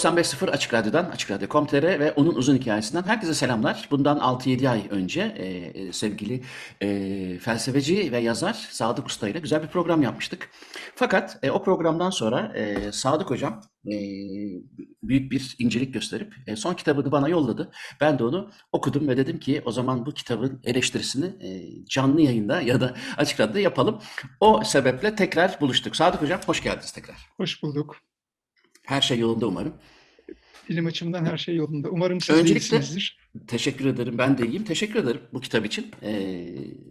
95.0 Açık Radyo'dan, Açık Radyo.com.tr ve onun uzun hikayesinden herkese selamlar. Bundan 6-7 ay önce e, sevgili e, felsefeci ve yazar Sadık Usta ile güzel bir program yapmıştık. Fakat e, o programdan sonra e, Sadık Hocam e, büyük bir incelik gösterip e, son kitabını bana yolladı. Ben de onu okudum ve dedim ki o zaman bu kitabın eleştirisini e, canlı yayında ya da Açık Radyo'da yapalım. O sebeple tekrar buluştuk. Sadık Hocam hoş geldiniz tekrar. Hoş bulduk. Her şey yolunda umarım. Bilim açımdan her şey yolunda. Umarım siz Öncelikle- iyisinizdir. Teşekkür ederim. Ben de iyiyim. Teşekkür ederim bu kitap için. Ee,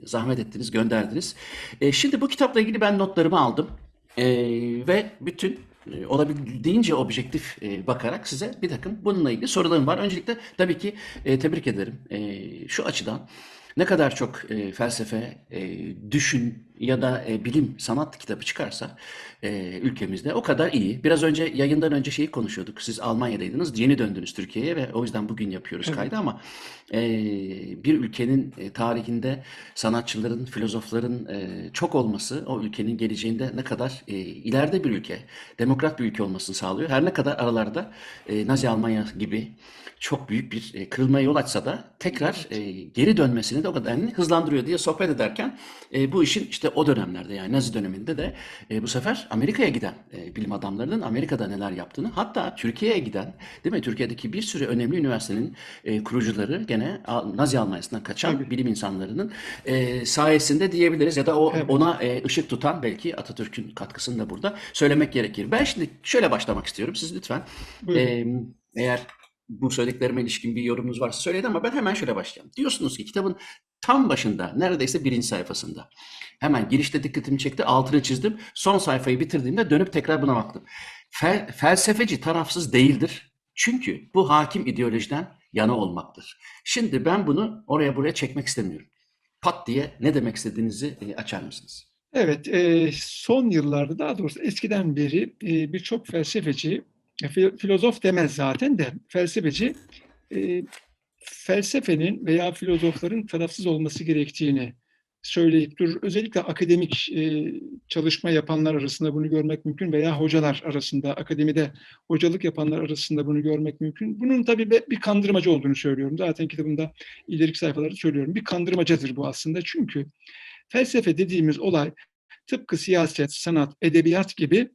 zahmet ettiniz, gönderdiniz. Ee, şimdi bu kitapla ilgili ben notlarımı aldım. Ee, ve bütün e, olabildiğince objektif e, bakarak size bir takım bununla ilgili sorularım var. Öncelikle tabii ki e, tebrik ederim. Şu açıdan ne kadar çok felsefe, düşün ya da e, bilim, sanat kitabı çıkarsa e, ülkemizde o kadar iyi. Biraz önce yayından önce şeyi konuşuyorduk. Siz Almanya'daydınız, yeni döndünüz Türkiye'ye ve o yüzden bugün yapıyoruz Evet. kaydı ama e, bir ülkenin e, tarihinde sanatçıların, filozofların e, çok olması o ülkenin geleceğinde ne kadar e, ileride bir ülke, demokrat bir ülke olmasını sağlıyor. Her ne kadar aralarda e, Nazi Almanya gibi çok büyük bir e, kırılmaya yol açsa da tekrar e, geri dönmesini de o kadar hızlandırıyor diye sohbet ederken e, bu işin işte o dönemlerde yani Nazi döneminde de e, bu sefer Amerika'ya giden e, bilim adamlarının Amerika'da neler yaptığını hatta Türkiye'ye giden değil mi Türkiye'deki bir sürü önemli üniversitenin e, kurucuları gene Nazi Almanya'sından kaçan Tabii. bilim insanlarının e, sayesinde diyebiliriz ya da o Evet. ona e, ışık tutan belki Atatürk'ün katkısını da burada söylemek gerekir. Ben şimdi şöyle başlamak istiyorum. Siz lütfen Buyurun. e, eğer bu söylediklerime ilişkin bir yorumunuz varsa söyleyin ama ben hemen şöyle başlayayım. Diyorsunuz ki kitabın tam başında, neredeyse birinci sayfasında. Hemen girişte dikkatimi çekti, altını çizdim. Son sayfayı bitirdiğimde dönüp tekrar buna baktım. Fel- felsefeci tarafsız değildir. Çünkü bu hakim ideolojiden yana olmaktır. Şimdi ben bunu oraya buraya çekmek istemiyorum. Pat diye ne demek istediğinizi e, açar mısınız? Evet, e, son yıllarda daha doğrusu eskiden beri e, birçok felsefeci, filozof demez zaten de felsefeci e, felsefenin veya filozofların tarafsız olması gerektiğini söyleyip durur. Özellikle akademik e, çalışma yapanlar arasında bunu görmek mümkün veya hocalar arasında, akademide hocalık yapanlar arasında bunu görmek mümkün. Bunun tabii bir kandırmacı olduğunu söylüyorum. Zaten kitabımda ileriki sayfalarda söylüyorum. Bir kandırmacadır bu aslında. Çünkü felsefe dediğimiz olay tıpkı siyaset, sanat, edebiyat gibi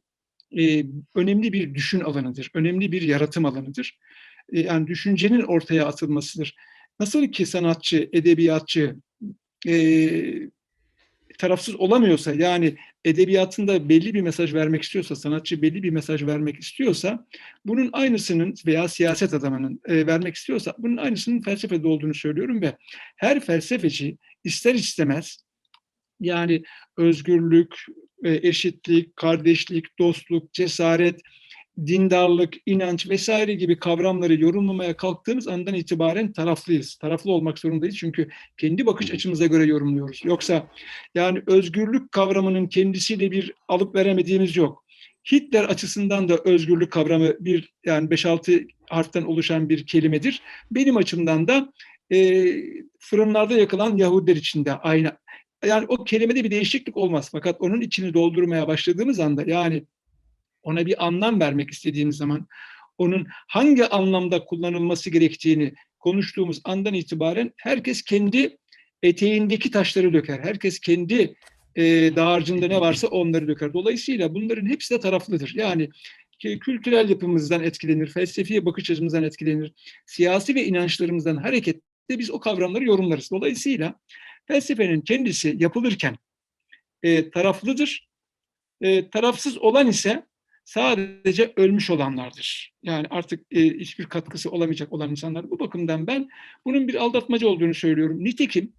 e, önemli bir düşün alanıdır. Önemli bir yaratım alanıdır. E, yani düşüncenin ortaya atılmasıdır. Nasıl ki sanatçı, edebiyatçı e, tarafsız olamıyorsa yani edebiyatında belli bir mesaj vermek istiyorsa, sanatçı belli bir mesaj vermek istiyorsa bunun aynısının veya siyaset adamının e, vermek istiyorsa bunun aynısının felsefede olduğunu söylüyorum ve her felsefeci ister istemez yani özgürlük, eşitlik, kardeşlik, dostluk, cesaret, dindarlık, inanç vesaire gibi kavramları yorumlamaya kalktığımız andan itibaren taraflıyız. Taraflı olmak zorundayız çünkü kendi bakış açımıza göre yorumluyoruz. Yoksa yani özgürlük kavramının kendisiyle bir alıp veremediğimiz yok. Hitler açısından da özgürlük kavramı bir yani 5-6 harften oluşan bir kelimedir. Benim açımdan da e, fırınlarda yakılan Yahudiler için de aynı. Yani o kelimede bir değişiklik olmaz. Fakat onun içini doldurmaya başladığımız anda yani ona bir anlam vermek istediğimiz zaman onun hangi anlamda kullanılması gerektiğini konuştuğumuz andan itibaren herkes kendi eteğindeki taşları döker. Herkes kendi e, dağarcığında ne varsa onları döker. Dolayısıyla bunların hepsi de taraflıdır. Yani kültürel yapımızdan etkilenir, felsefi bakış açımızdan etkilenir, siyasi ve inançlarımızdan hareketle biz o kavramları yorumlarız. Dolayısıyla felsefenin kendisi yapılırken e, taraflıdır. E, tarafsız olan ise sadece ölmüş olanlardır. Yani artık e, hiçbir katkısı olamayacak olan insanlar. Bu bakımdan ben bunun bir aldatmacı olduğunu söylüyorum. Nitekim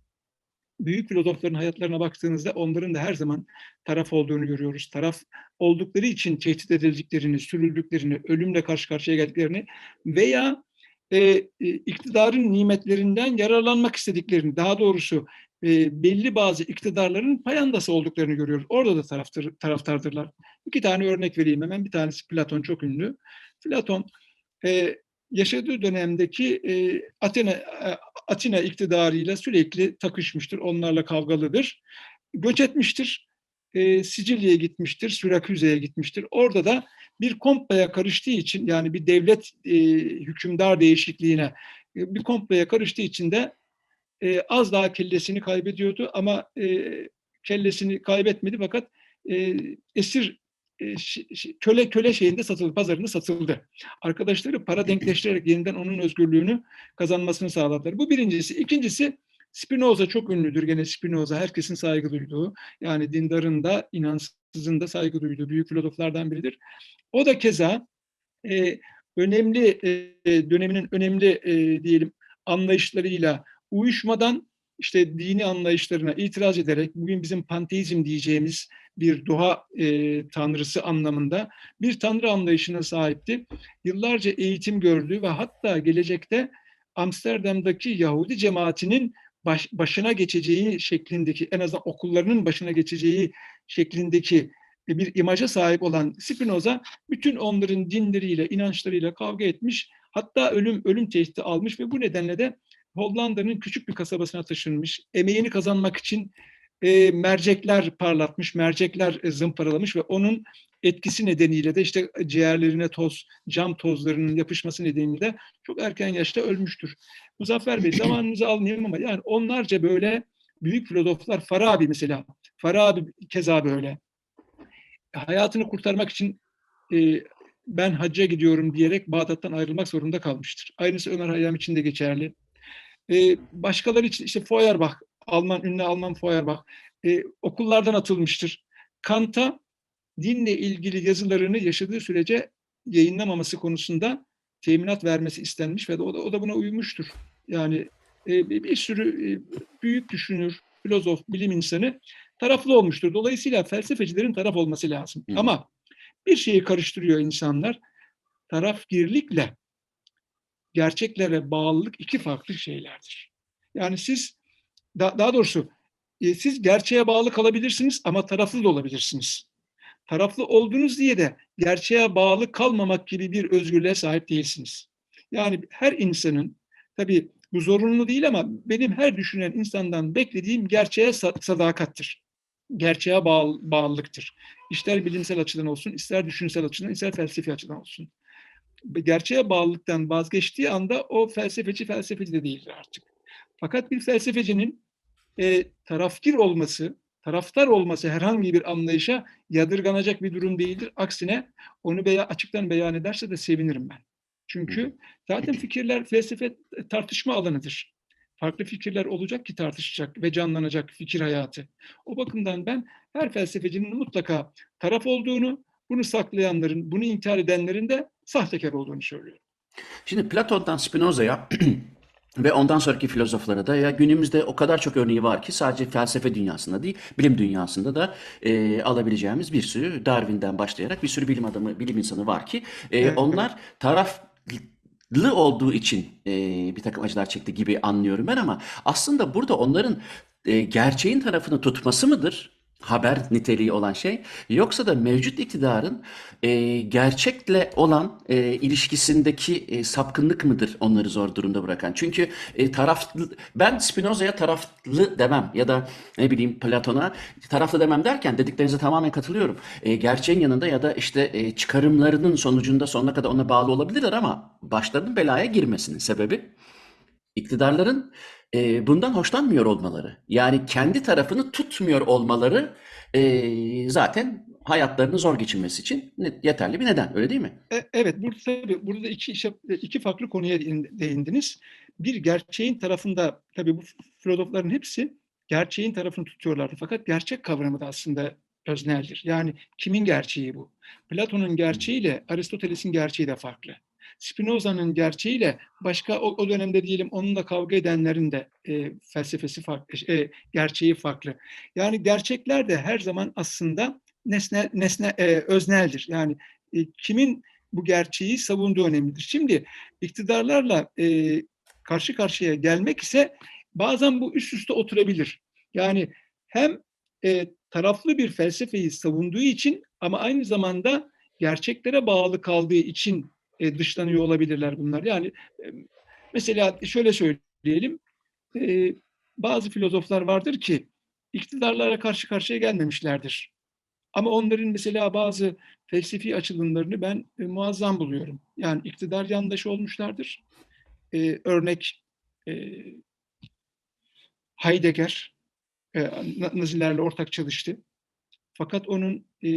büyük filozofların hayatlarına baktığınızda onların da her zaman taraf olduğunu görüyoruz. Taraf oldukları için tehdit edildiklerini, sürüldüklerini, ölümle karşı karşıya geldiklerini veya e, e, iktidarın nimetlerinden yararlanmak istediklerini, daha doğrusu e, belli bazı iktidarların payandası olduklarını görüyoruz. Orada da taraftır, taraftardırlar. İki tane örnek vereyim hemen. Bir tanesi Platon çok ünlü. Platon e, yaşadığı dönemdeki e, Atina, e, Atina iktidarıyla sürekli takışmıştır. Onlarla kavgalıdır. Göç etmiştir. E, Sicilya'ya gitmiştir. Süraküze'ye gitmiştir. Orada da bir komploya karıştığı için yani bir devlet e, hükümdar değişikliğine e, bir komploya karıştığı için de e, az daha kellesini kaybediyordu ama e, kellesini kaybetmedi fakat e, esir e, köle köle şeyinde satıldı, pazarında satıldı. Arkadaşları para denkleştirerek yeniden onun özgürlüğünü kazanmasını sağladılar. Bu birincisi. İkincisi Spinoza çok ünlüdür. Gene Spinoza herkesin saygı duyduğu, yani dindarın da inansızın da saygı duyduğu büyük filozoflardan biridir. O da keza e, önemli e, döneminin önemli e, diyelim anlayışlarıyla uyuşmadan işte dini anlayışlarına itiraz ederek bugün bizim panteizm diyeceğimiz bir doğa e, tanrısı anlamında bir tanrı anlayışına sahipti. Yıllarca eğitim gördü ve hatta gelecekte Amsterdam'daki Yahudi cemaatinin baş, başına geçeceği şeklindeki en azından okullarının başına geçeceği şeklindeki bir imaja sahip olan Spinoza bütün onların dinleriyle, inançlarıyla kavga etmiş. Hatta ölüm ölüm tehdidi almış ve bu nedenle de Hollanda'nın küçük bir kasabasına taşınmış. Emeğini kazanmak için e, mercekler parlatmış, mercekler e, zımparalamış ve onun etkisi nedeniyle de işte ciğerlerine toz, cam tozlarının yapışması nedeniyle de çok erken yaşta ölmüştür. Muzaffer Bey zamanınızı almayayım ama yani onlarca böyle büyük filozoflar, Farabi mesela, Farabi keza böyle. Hayatını kurtarmak için e, ben hacca gidiyorum diyerek Bağdat'tan ayrılmak zorunda kalmıştır. Aynısı Ömer Hayyam için de geçerli. E, başkaları için işte Feuerbach, Alman, ünlü Alman Feuerbach e, okullardan atılmıştır. Kant'a dinle ilgili yazılarını yaşadığı sürece yayınlamaması konusunda teminat vermesi istenmiş ve de o da, o da buna uymuştur. Yani e, bir, bir sürü e, büyük düşünür, filozof, bilim insanı taraflı olmuştur. Dolayısıyla felsefecilerin taraf olması lazım. Hı. Ama bir şeyi karıştırıyor insanlar. Tarafgirlikle gerçeklere bağlılık iki farklı şeylerdir. Yani siz da- daha doğrusu e, siz gerçeğe bağlı kalabilirsiniz ama taraflı da olabilirsiniz. Taraflı olduğunuz diye de gerçeğe bağlı kalmamak gibi bir özgürlüğe sahip değilsiniz. Yani her insanın tabii bu zorunlu değil ama benim her düşünen insandan beklediğim gerçeğe sa- sadakattir. Gerçeğe bağlı, bağlılıktır. İster bilimsel açıdan olsun, ister düşünsel açıdan, ister felsefi açıdan olsun. Gerçeğe bağlılıktan vazgeçtiği anda o felsefeci felsefeci de değildir artık. Fakat bir felsefecinin e, tarafkir olması, taraftar olması herhangi bir anlayışa yadırganacak bir durum değildir. Aksine onu beya, açıktan beyan ederse de sevinirim ben. Çünkü zaten fikirler felsefe tartışma alanıdır. Farklı fikirler olacak ki tartışacak ve canlanacak fikir hayatı. O bakımdan ben her felsefecinin mutlaka taraf olduğunu, bunu saklayanların, bunu inkar edenlerin de sahtekar olduğunu söylüyorum. Şimdi Platon'dan Spinoza'ya ve ondan sonraki filozoflara da ya günümüzde o kadar çok örneği var ki sadece felsefe dünyasında değil, bilim dünyasında da e, alabileceğimiz bir sürü Darwin'den başlayarak bir sürü bilim adamı, bilim insanı var ki e, Evet. onlar taraflı olduğu için e, bir takım acılar çekti gibi anlıyorum ben ama aslında burada onların e, gerçeğin tarafını tutması mıdır? Haber niteliği olan şey yoksa da mevcut iktidarın e, gerçekle olan e, ilişkisindeki e, sapkınlık mıdır onları zor durumda bırakan? Çünkü e, taraflı ben Spinoza'ya taraflı demem ya da ne bileyim Platon'a taraflı demem derken dediklerinize tamamen katılıyorum. E, gerçeğin yanında ya da işte e, çıkarımlarının sonucunda sonuna kadar ona bağlı olabilirler ama başlarının belaya girmesinin sebebi iktidarların e, bundan hoşlanmıyor olmaları. Yani kendi tarafını tutmuyor olmaları e, zaten hayatlarını zor geçirmesi için yeterli bir neden. Öyle değil mi? E, Evet, burada tabii burada iki işe- iki farklı konuya değin- değindiniz. Bir gerçeğin tarafında tabii bu filozofların hepsi gerçeğin tarafını tutuyorlardı. Fakat gerçek kavramı da aslında özneldir. Yani kimin gerçeği bu? Platon'un gerçeğiyle Aristoteles'in gerçeği de farklı. Spinoza'nın gerçeğiyle başka o, o dönemde diyelim onunla kavga edenlerin de e, felsefesi farklı, e, gerçeği farklı. Yani gerçekler de her zaman aslında nesne nesne e, özneldir. Yani e, kimin bu gerçeği savunduğu önemlidir. Şimdi iktidarlarla e, karşı karşıya gelmek ise bazen bu üst üste oturabilir. Yani hem e, taraflı bir felsefeyi savunduğu için ama aynı zamanda gerçeklere bağlı kaldığı için e, dışlanıyor olabilirler bunlar. Yani e, mesela şöyle söyleyelim, e, bazı filozoflar vardır ki iktidarlara karşı karşıya gelmemişlerdir Ama onların mesela bazı felsefi açılımlarını ben e, muazzam buluyorum. Yani iktidar yandaşı olmuşlardır. E, örnek e, Heidegger e, Nazilerle ortak çalıştı. Fakat onun e,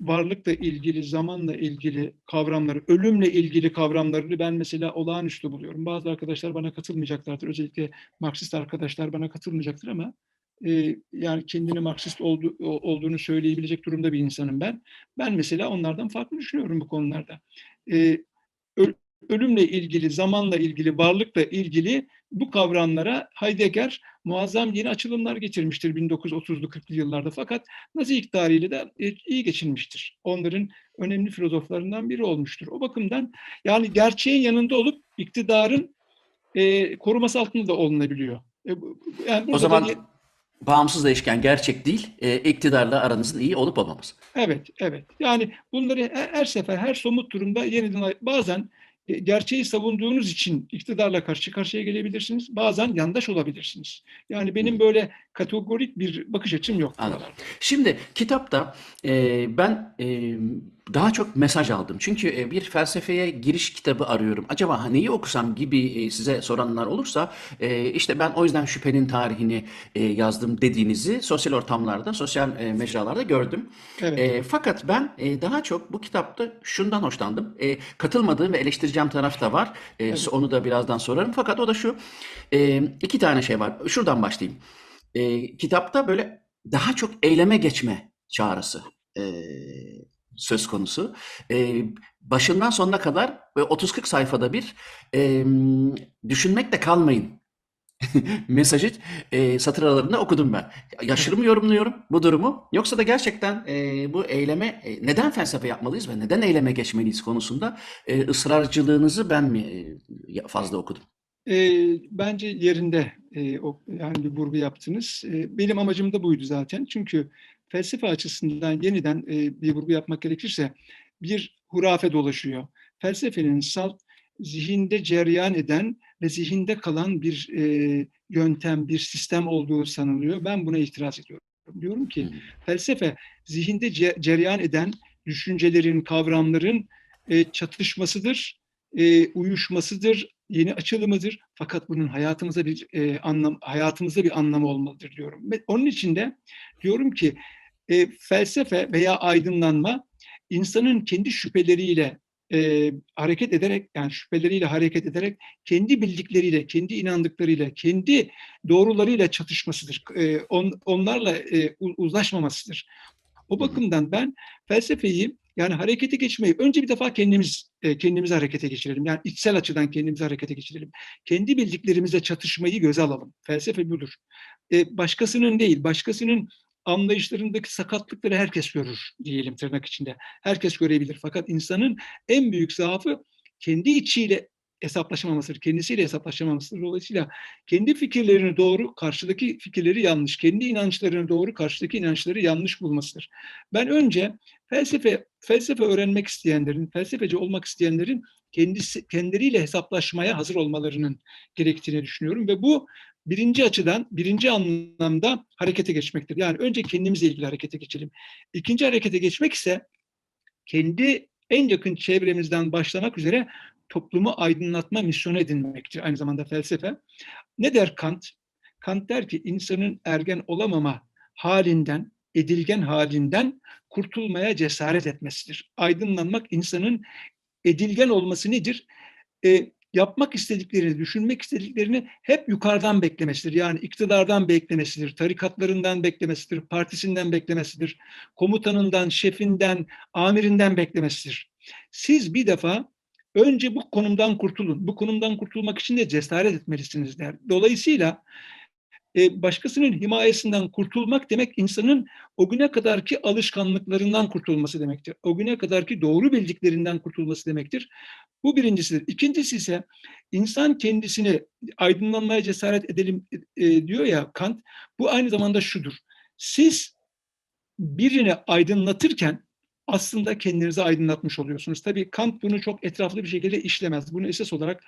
varlıkla ilgili, zamanla ilgili kavramları, ölümle ilgili kavramlarını ben mesela olağanüstü buluyorum. Bazı arkadaşlar bana katılmayacaklardır. Özellikle Marksist arkadaşlar bana katılmayacaktır ama e, yani kendini Marksist oldu, olduğunu söyleyebilecek durumda bir insanım ben. Ben mesela onlardan farklı düşünüyorum bu konularda. E, ölümle ilgili, zamanla ilgili, varlıkla ilgili bu kavramlara Heidegger muazzam yeni açılımlar getirmiştir 1930'lu 40'lı yıllarda. Fakat Nazi iktidarıyla da e, iyi geçinmiştir. Onların önemli filozoflarından biri olmuştur. O bakımdan yani gerçeğin yanında olup iktidarın e, koruması altında da olunabiliyor. E, yani o zaman da, bağımsız değişken gerçek değil, e, iktidarla aranızın iyi olup olmaması. Evet, evet. Yani bunları her, her sefer, her somut durumda yeniden bazen gerçeği savunduğunuz için iktidarla karşı karşıya gelebilirsiniz. Bazen yandaş olabilirsiniz. Yani benim böyle kategorik bir bakış açım yok. Anladım. Şimdi kitapta e, ben e, daha çok mesaj aldım. Çünkü e, bir felsefeye giriş kitabı arıyorum. Acaba neyi okusam gibi e, size soranlar olursa e, işte ben o yüzden şüphenin tarihini yazdım dediğinizi sosyal ortamlarda, sosyal mecralarda gördüm. Evet. Fakat ben daha çok bu kitapta şundan hoşlandım. Katılmadığım ve eleştireceğim taraf da var. Evet. Onu da birazdan sorarım. Fakat o da şu. iki tane şey var. Şuradan başlayayım. Kitapta böyle daha çok eyleme geçme çağrısı söz konusu. E, başından sonuna kadar ve 30-40 sayfada bir e, düşünmekle kalmayın mesajı e, satır aralarında okudum ben. Yaşırı mı yorumluyorum bu durumu yoksa da gerçekten e, bu eyleme e, neden felsefe yapmalıyız ve neden eyleme geçmeliyiz konusunda e, ısrarcılığınızı ben mi e, fazla okudum? E, bence yerinde e, o, yani bir vurgu yaptınız. E, benim amacım da buydu zaten. Çünkü felsefe açısından yeniden e, bir vurgu yapmak gerekirse bir hurafe dolaşıyor. Felsefenin salt zihinde cereyan eden ve zihinde kalan bir e, yöntem, bir sistem olduğu sanılıyor. Ben buna itiraz ediyorum. Diyorum ki felsefe zihinde ce cereyan eden düşüncelerin, kavramların e, çatışmasıdır, e, uyuşmasıdır, yeni açılımıdır. Fakat bunun hayatımıza bir e, anlam, hayatımızda bir anlamı olmalıdır diyorum. Ve onun için de diyorum ki e, felsefe veya aydınlanma insanın kendi şüpheleriyle e, hareket ederek yani şüpheleriyle hareket ederek kendi bildikleriyle, kendi inandıklarıyla, kendi doğrularıyla çatışmasıdır. E, on, onlarla e, uzlaşmamasıdır. O bakımdan ben felsefeyi yani harekete geçmeyi önce bir defa kendimiz e, kendimizi harekete geçirelim. Yani içsel açıdan kendimizi harekete geçirelim. Kendi bildiklerimizle çatışmayı göze alalım. Felsefe budur. E, başkasının değil, başkasının anlayışlarındaki sakatlıkları herkes görür diyelim tırnak içinde. Herkes görebilir. Fakat insanın en büyük zaafı kendi içiyle hesaplaşamamasıdır, kendisiyle hesaplaşamamasıdır. Dolayısıyla kendi fikirlerini doğru, karşıdaki fikirleri yanlış, kendi inançlarını doğru, karşıdaki inançları yanlış bulmasıdır. Ben önce felsefe felsefe öğrenmek isteyenlerin, felsefeci olmak isteyenlerin kendisi kendileriyle hesaplaşmaya hazır olmalarının gerektiğini düşünüyorum ve bu birinci açıdan, birinci anlamda harekete geçmektir. Yani önce kendimizle ilgili harekete geçelim. İkinci harekete geçmek ise kendi en yakın çevremizden başlamak üzere toplumu aydınlatma misyonu edinmektir. Aynı zamanda felsefe. Ne der Kant? Kant der ki insanın ergen olamama halinden, edilgen halinden kurtulmaya cesaret etmesidir. Aydınlanmak insanın edilgen olması nedir? E, yapmak istediklerini, düşünmek istediklerini hep yukarıdan beklemesidir. Yani iktidardan beklemesidir, tarikatlarından beklemesidir, partisinden beklemesidir, komutanından, şefinden, amirinden beklemesidir. Siz bir defa önce bu konumdan kurtulun. Bu konumdan kurtulmak için de cesaret etmelisiniz der. Dolayısıyla e, başkasının himayesinden kurtulmak demek insanın o güne kadarki alışkanlıklarından kurtulması demektir. O güne kadarki doğru bildiklerinden kurtulması demektir. Bu birincisidir. İkincisi ise insan kendisini aydınlanmaya cesaret edelim e, diyor ya Kant. Bu aynı zamanda şudur. Siz birini aydınlatırken aslında kendinizi aydınlatmış oluyorsunuz. Tabii Kant bunu çok etraflı bir şekilde işlemez. Bunu esas olarak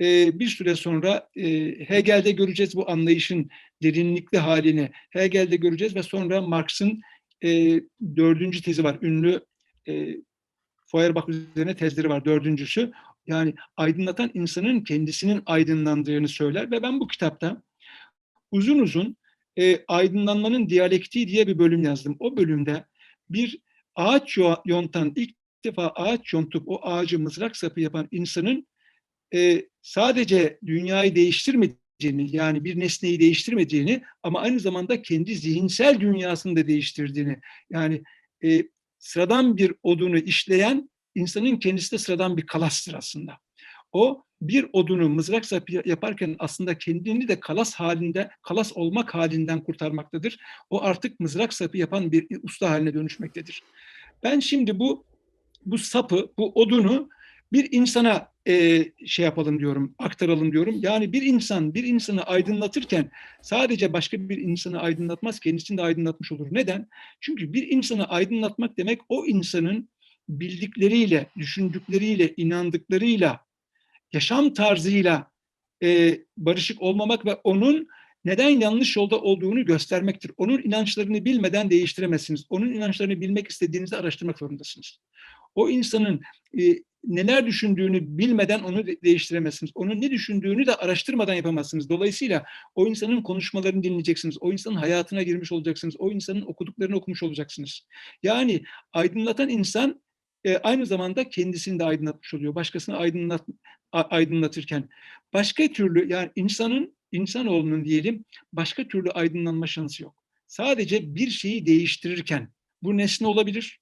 e, bir süre sonra e, Hegel'de göreceğiz bu anlayışın derinlikli halini. Hegel'de göreceğiz ve sonra Marx'ın e, dördüncü tezi var. Ünlü e, Feuerbach üzerine tezleri var. Dördüncüsü yani aydınlatan insanın kendisinin aydınlandığını söyler ve ben bu kitapta uzun uzun e, aydınlanmanın diyalektiği diye bir bölüm yazdım. O bölümde bir ağaç yontan ilk defa ağaç yontup o ağacı mızrak sapı yapan insanın e, sadece dünyayı değiştirmediğini yani bir nesneyi değiştirmediğini ama aynı zamanda kendi zihinsel dünyasını da değiştirdiğini yani e, sıradan bir odunu işleyen insanın kendisi de sıradan bir kalastır aslında. O bir odunu mızrak sapı yaparken aslında kendini de kalas halinde, kalas olmak halinden kurtarmaktadır. O artık mızrak sapı yapan bir usta haline dönüşmektedir. Ben şimdi bu bu sapı, bu odunu bir insana e, şey yapalım diyorum, aktaralım diyorum. Yani bir insan bir insanı aydınlatırken sadece başka bir insanı aydınlatmaz, kendisini de aydınlatmış olur. Neden? Çünkü bir insanı aydınlatmak demek o insanın bildikleriyle, düşündükleriyle, inandıklarıyla, yaşam tarzıyla e, barışık olmamak ve onun neden yanlış yolda olduğunu göstermektir. Onun inançlarını bilmeden değiştiremezsiniz. Onun inançlarını bilmek istediğinizde araştırmak zorundasınız. O insanın e, neler düşündüğünü bilmeden onu değiştiremezsiniz. Onun ne düşündüğünü de araştırmadan yapamazsınız. Dolayısıyla o insanın konuşmalarını dinleyeceksiniz. O insanın hayatına girmiş olacaksınız. O insanın okuduklarını okumuş olacaksınız. Yani aydınlatan insan e, aynı zamanda kendisini de aydınlatmış oluyor. Başkasını aydınlat, aydınlatırken. Başka türlü yani insanın, insanoğlunun diyelim başka türlü aydınlanma şansı yok. Sadece bir şeyi değiştirirken bu nesne olabilir.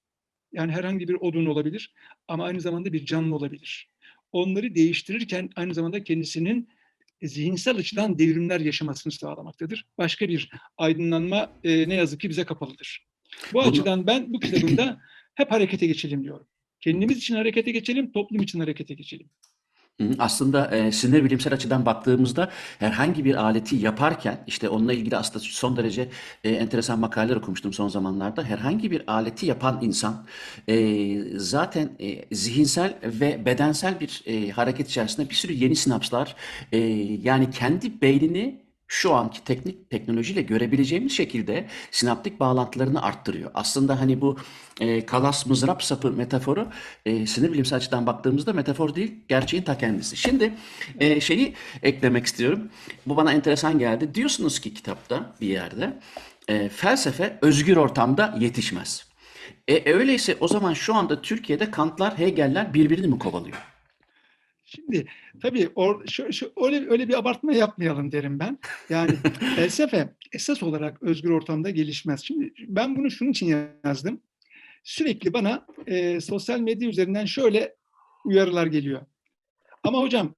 Yani herhangi bir odun olabilir ama aynı zamanda bir canlı olabilir. Onları değiştirirken aynı zamanda kendisinin zihinsel açıdan devrimler yaşamasını sağlamaktadır. Başka bir aydınlanma e, ne yazık ki bize kapalıdır. Bu Bunu... açıdan ben bu kitabımda hep harekete geçelim diyorum. Kendimiz için harekete geçelim, toplum için harekete geçelim. Aslında e, sinir bilimsel açıdan baktığımızda herhangi bir aleti yaparken işte onunla ilgili aslında son derece e, enteresan makaleler okumuştum son zamanlarda. Herhangi bir aleti yapan insan e, zaten e, zihinsel ve bedensel bir e, hareket içerisinde bir sürü yeni sinapslar e, yani kendi beynini şu anki teknik teknolojiyle görebileceğimiz şekilde sinaptik bağlantılarını arttırıyor. Aslında hani bu e, kalas mızrap sapı metaforu e, sinir bilimsel açıdan baktığımızda metafor değil, gerçeğin ta kendisi. Şimdi e, şeyi eklemek istiyorum. Bu bana enteresan geldi. Diyorsunuz ki kitapta bir yerde e, felsefe özgür ortamda yetişmez. E, öyleyse o zaman şu anda Türkiye'de Kantlar, Hegel'ler birbirini mi kovalıyor? Şimdi tabii or, şu, şu, öyle, öyle bir abartma yapmayalım derim ben. Yani felsefe esas olarak özgür ortamda gelişmez. Şimdi ben bunu şunun için yazdım. Sürekli bana e, sosyal medya üzerinden şöyle uyarılar geliyor. Ama hocam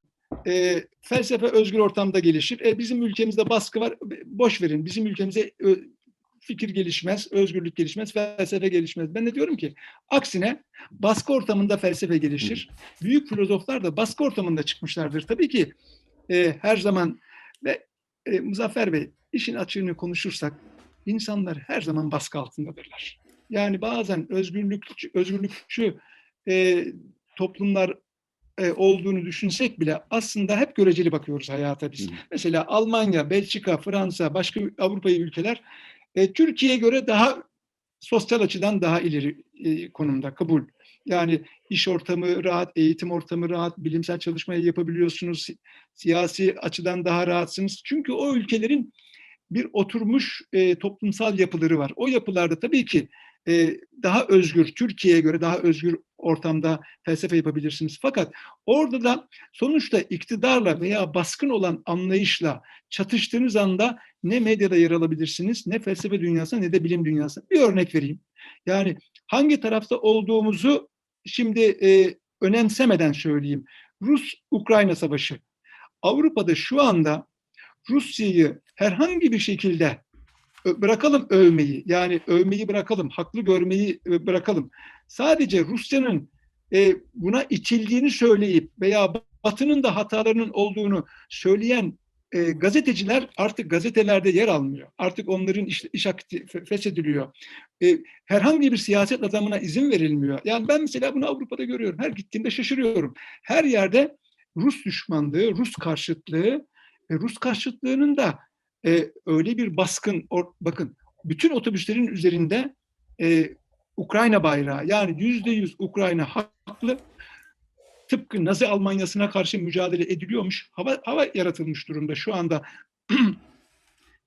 e, felsefe özgür ortamda gelişir. E, bizim ülkemizde baskı var. Boş verin. Bizim ülkemize fikir gelişmez, özgürlük gelişmez, felsefe gelişmez. Ben de diyorum ki aksine baskı ortamında felsefe gelişir. Büyük filozoflar da baskı ortamında çıkmışlardır. Tabii ki e, her zaman ve e, Muzaffer Bey işin açığını konuşursak insanlar her zaman baskı altındadırlar. Yani bazen özgürlükçü, özgürlükçü e, toplumlar e, olduğunu düşünsek bile aslında hep göreceli bakıyoruz hayata biz. Hı. Mesela Almanya, Belçika, Fransa, başka Avrupa ülkeler e, Türkiye'ye göre daha sosyal açıdan daha ileri e, konumda kabul. Yani iş ortamı rahat, eğitim ortamı rahat, bilimsel çalışmayı yapabiliyorsunuz, siyasi açıdan daha rahatsınız. Çünkü o ülkelerin bir oturmuş e, toplumsal yapıları var. O yapılarda tabii ki e, daha özgür, Türkiye'ye göre daha özgür ortamda felsefe yapabilirsiniz. Fakat orada da sonuçta iktidarla veya baskın olan anlayışla çatıştığınız anda ne medyada yer alabilirsiniz, ne felsefe dünyasında ne de bilim dünyasında. Bir örnek vereyim. Yani hangi tarafta olduğumuzu şimdi e, önemsemeden söyleyeyim. Rus-Ukrayna savaşı. Avrupa'da şu anda Rusya'yı herhangi bir şekilde bırakalım övmeyi, yani övmeyi bırakalım, haklı görmeyi bırakalım. Sadece Rusya'nın e, buna itildiğini söyleyip veya Batı'nın da hatalarının olduğunu söyleyen e, gazeteciler artık gazetelerde yer almıyor. Artık onların iş, iş akti feshediliyor. E, herhangi bir siyaset adamına izin verilmiyor. Yani ben mesela bunu Avrupa'da görüyorum. Her gittiğimde şaşırıyorum. Her yerde Rus düşmanlığı, Rus karşıtlığı, e, Rus karşıtlığının da e, öyle bir baskın, or, bakın bütün otobüslerin üzerinde e, Ukrayna bayrağı yani yüzde yüz Ukrayna haklı tıpkı Nazi Almanyası'na karşı mücadele ediliyormuş. Hava, hava yaratılmış durumda şu anda.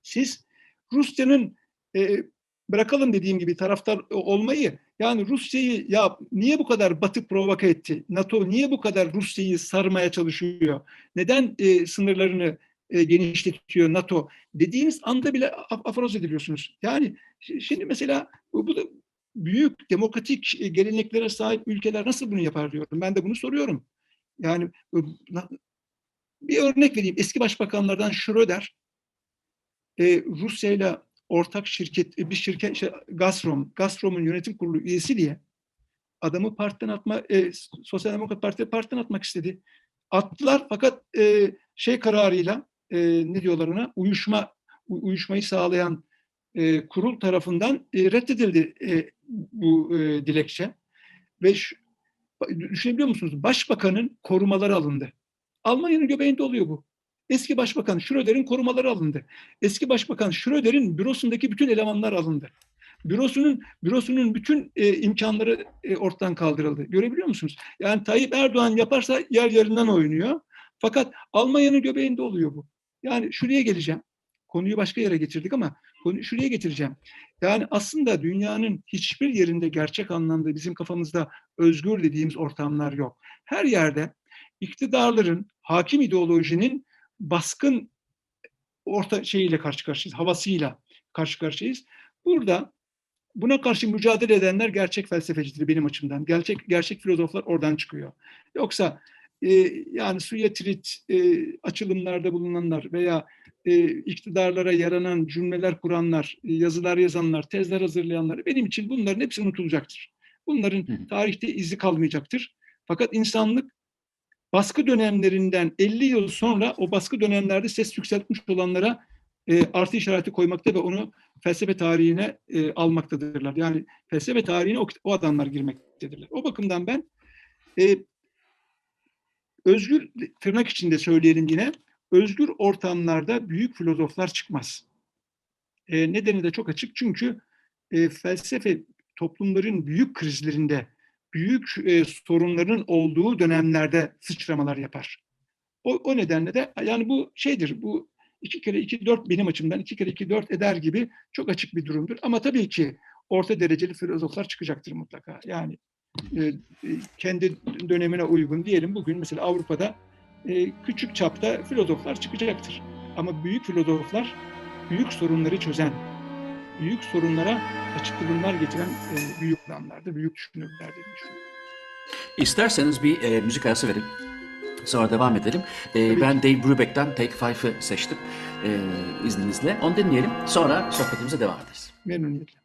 Siz Rusya'nın e, bırakalım dediğim gibi taraftar olmayı yani Rusya'yı ya niye bu kadar Batı provoke etti? NATO niye bu kadar Rusya'yı sarmaya çalışıyor? Neden e, sınırlarını e, genişletiyor NATO? Dediğiniz anda bile af- aforoz ediliyorsunuz. Yani şi- şimdi mesela bu, da büyük demokratik e, geleneklere sahip ülkeler nasıl bunu yapar diyorum. Ben de bunu soruyorum. Yani e, bir örnek vereyim. Eski başbakanlardan Schröder Rusya ile ortak şirket bir şirket işte Gazprom, Gazprom'un yönetim kurulu üyesi diye adamı partiden atma e, Sosyal Demokrat Parti partiden atmak istedi. Attılar fakat e, şey kararıyla e, ne diyorlar ona uyuşma uyuşmayı sağlayan e, kurul tarafından e, reddedildi e, bu e, dilekçe ve şu, düşünebiliyor musunuz? Başbakanın korumaları alındı. Almanya'nın göbeğinde oluyor bu. Eski Başbakan Schröder'in korumaları alındı. Eski Başbakan Schröder'in bürosundaki bütün elemanlar alındı. Bürosunun bürosunun bütün e, imkanları e, ortadan kaldırıldı. Görebiliyor musunuz? Yani Tayyip Erdoğan yaparsa yer yerinden oynuyor. Fakat Almanya'nın göbeğinde oluyor bu. Yani şuraya geleceğim. Konuyu başka yere getirdik ama konu şuraya getireceğim. Yani aslında dünyanın hiçbir yerinde gerçek anlamda bizim kafamızda özgür dediğimiz ortamlar yok. Her yerde iktidarların, hakim ideolojinin baskın orta şeyiyle karşı karşıyayız, havasıyla karşı karşıyayız. Burada buna karşı mücadele edenler gerçek felsefecidir benim açımdan. Gerçek gerçek filozoflar oradan çıkıyor. Yoksa e, yani suya trit e, açılımlarda bulunanlar veya e, iktidarlara yaranan cümleler kuranlar, e, yazılar yazanlar, tezler hazırlayanlar benim için bunların hepsi unutulacaktır. Bunların tarihte izi kalmayacaktır. Fakat insanlık baskı dönemlerinden 50 yıl sonra o baskı dönemlerde ses yükseltmiş olanlara e, artı işareti koymakta ve onu felsefe tarihine e, almaktadırlar. Yani felsefe tarihine o, o adamlar girmektedirler. O bakımdan ben e, özgür tırnak içinde söyleyelim yine özgür ortamlarda büyük filozoflar çıkmaz. E, nedeni de çok açık çünkü e, felsefe toplumların büyük krizlerinde büyük e, sorunların olduğu dönemlerde sıçramalar yapar. O, o nedenle de yani bu şeydir bu iki kere iki dört benim açımdan iki kere iki dört eder gibi çok açık bir durumdur. Ama tabii ki orta dereceli filozoflar çıkacaktır mutlaka. Yani kendi dönemine uygun diyelim bugün mesela Avrupa'da e, küçük çapta filozoflar çıkacaktır. Ama büyük filozoflar büyük sorunları çözen, büyük sorunlara açıklamalar getiren e, büyük adamlardır, büyük düşünürlerdir. İsterseniz bir e, müzik arası verin. Sonra devam edelim. E, ben Dave Brubeck'ten Take Five'ı seçtim e, izninizle. Onu dinleyelim. Sonra sohbetimize devam ederiz. Memnuniyetle.